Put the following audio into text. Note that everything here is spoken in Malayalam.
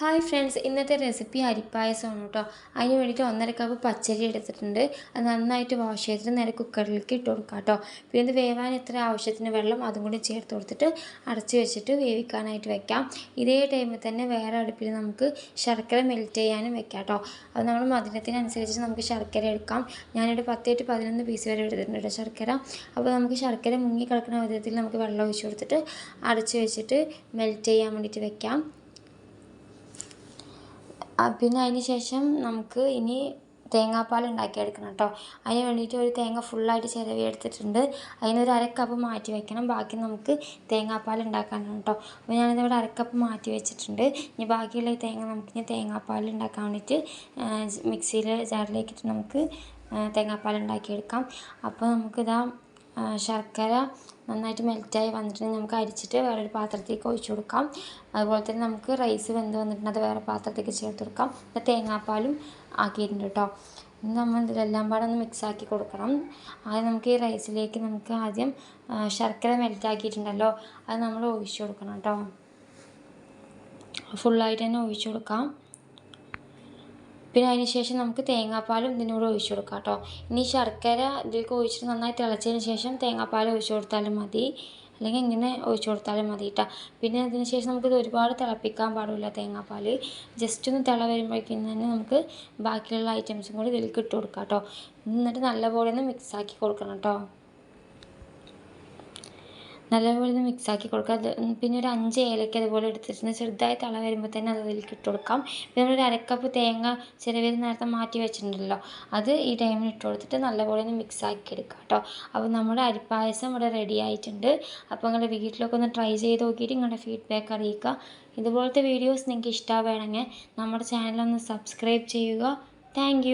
ഹായ് ഫ്രണ്ട്സ് ഇന്നത്തെ റെസിപ്പി അരിപ്പായസമാണ് കേട്ടോ അതിന് വേണ്ടിയിട്ട് ഒന്നര കപ്പ് പച്ചരി എടുത്തിട്ടുണ്ട്. അത് നന്നായിട്ട് വാഷ് ചെയ്തിട്ട് നേരെ കുക്കറിലേക്ക് ഇട്ട് കൊടുക്കുക കേട്ടോ പിന്നെ ഇത് വേവാൻ എത്ര ആവശ്യത്തിന് വെള്ളം അതും കൂടി ചേർത്ത് കൊടുത്തിട്ട് അടച്ച് വെച്ചിട്ട് വേവിക്കാനായിട്ട് വെക്കാം. ഇതേ ടൈമിൽ തന്നെ വേറെ അടുപ്പിൽ നമുക്ക് ശർക്കര മെൽറ്റ് ചെയ്യാനും വെക്കാം കേട്ടോ അത് നമ്മൾ മധുരത്തിനനുസരിച്ച് നമുക്ക് ശർക്കര എടുക്കാം. ഞാനിവിടെ പത്ത് ടു പതിനൊന്ന് പീസ് വരെ എടുത്തിട്ടുണ്ട് ശർക്കര. അപ്പോൾ നമുക്ക് ശർക്കര മുങ്ങി കിടക്കുന്ന വിധത്തിൽ നമുക്ക് വെള്ളം ഒഴിച്ച് കൊടുത്തിട്ട് അടച്ച് വെച്ചിട്ട് മെൽറ്റ് ചെയ്യാൻ വേണ്ടിയിട്ട് വെക്കാം. പിന്നെ അതിന് ശേഷം നമുക്ക് ഇനി തേങ്ങാപ്പാൽ ഉണ്ടാക്കിയെടുക്കണം കേട്ടോ. അതിന് വേണ്ടിയിട്ട് ഒരു തേങ്ങ ഫുള്ളായിട്ട് ചിരവി എടുത്തിട്ടുണ്ട്. അതിനൊരു അരക്കപ്പ് മാറ്റി വെക്കണം. ബാക്കി നമുക്ക് തേങ്ങാപ്പാൽ ഉണ്ടാക്കാനാണ് കേട്ടോ. അപ്പോൾ ഞാനിതിവിടെ അരക്കപ്പ് മാറ്റി വെച്ചിട്ടുണ്ട്. ഇനി ബാക്കിയുള്ള ഈ തേങ്ങ നമുക്ക് ഇനി തേങ്ങാപ്പാൽ ഉണ്ടാക്കാൻ വേണ്ടിയിട്ട് മിക്സിയിൽ ജാറിലേക്കിട്ട് നമുക്ക് തേങ്ങാപ്പാൽ ഉണ്ടാക്കിയെടുക്കാം. അപ്പോൾ നമുക്കിതാ ശർക്കര നന്നായിട്ട് മെൽറ്റായി വന്നിട്ടുണ്ടെങ്കിൽ നമുക്ക് അരിച്ചിട്ട് വേറൊരു പാത്രത്തേക്ക് ഒഴിച്ചു കൊടുക്കാം. അതുപോലെ തന്നെ നമുക്ക് റൈസ് വെന്ത് വന്നിട്ടുണ്ട് അത് വേറെ പാത്രത്തേക്ക് ചേർത്ത് കൊടുക്കാം. പിന്നെ തേങ്ങാപ്പാലും ആക്കിയിട്ടുണ്ട് കേട്ടോ. ഇനി നമ്മൾ ഇതിലെല്ലാം പാടെ ഒന്ന് മിക്സ് ആക്കി കൊടുക്കണം. ആദ്യം നമുക്ക് ഈ റൈസിലേക്ക് നമുക്ക് ആദ്യം ശർക്കര മെൽറ്റാക്കിയിട്ടുണ്ടല്ലോ അത് നമ്മൾ ഒഴിച്ചു കൊടുക്കണം കേട്ടോ. ഫുള്ളായിട്ട് തന്നെ ഒഴിച്ചു കൊടുക്കാം. പിന്നെ അതിന് ശേഷം നമുക്ക് തേങ്ങാപ്പാലും ഇതിനോട് ഒഴിച്ചു കൊടുക്കാം കേട്ടോ. ഇനി ശർക്കര ഇതിലേക്ക് ഒഴിച്ചിട്ട് നന്നായി തിളച്ചതിന് ശേഷം തേങ്ങാപ്പാൽ ഒഴിച്ച് കൊടുത്താലും മതി. അല്ലെങ്കിൽ ഇങ്ങനെ ഒഴിച്ച് കൊടുത്താലും മതി കേട്ടോ. പിന്നെ അതിന് ശേഷം നമുക്കിത് ഒരുപാട് തിളപ്പിക്കാൻ പാടില്ല തേങ്ങാപ്പാൽ. ജസ്റ്റ് ഒന്ന് തിള വരുമ്പോഴേക്കും തന്നെ നമുക്ക് ബാക്കിയുള്ള ഐറ്റംസും കൂടി ഇതിലേക്ക് ഇട്ട് കൊടുക്കാം കേട്ടോ. എന്നിട്ട് നല്ലപോലെ ഒന്ന് മിക്സാക്കി കൊടുക്കണം കേട്ടോ. നല്ലപോലെ ഒന്ന് മിക്സാക്കി കൊടുക്കുക. അത് പിന്നെ ഒരു അഞ്ച് ഏലക്ക അതുപോലെ എടുത്തിട്ടുണ്ട്. ചെറുതായി തള വരുമ്പോൾ തന്നെ അത് അതിലേക്ക് ഇട്ട് കൊടുക്കാം. പിന്നെ ഒരു അരക്കപ്പ് തേങ്ങ ചിലവിൽ നേരത്തെ മാറ്റി വെച്ചിട്ടുണ്ടല്ലോ. അത് ഈ ടൈമിൽ ഇട്ട് കൊടുത്തിട്ട് നല്ലപോലെ ഒന്ന് മിക്സാക്കി എടുക്കുക കേട്ടോ. അപ്പോൾ നമ്മുടെ അരിപ്പായസം ഇവിടെ റെഡി ആയിട്ടുണ്ട്. അപ്പോൾ നിങ്ങളുടെ വീട്ടിലൊക്കെ ഒന്ന് ട്രൈ ചെയ്ത് നോക്കിയിട്ട് നിങ്ങളുടെ ഫീഡ്ബാക്ക് അറിയിക്കുക. ഇതുപോലത്തെ വീഡിയോസ് നിങ്ങൾക്ക് ഇഷ്ടമാവുകയാണെങ്കിൽ നമ്മുടെ ചാനലൊന്ന് സബ്സ്ക്രൈബ് ചെയ്യുക. താങ്ക്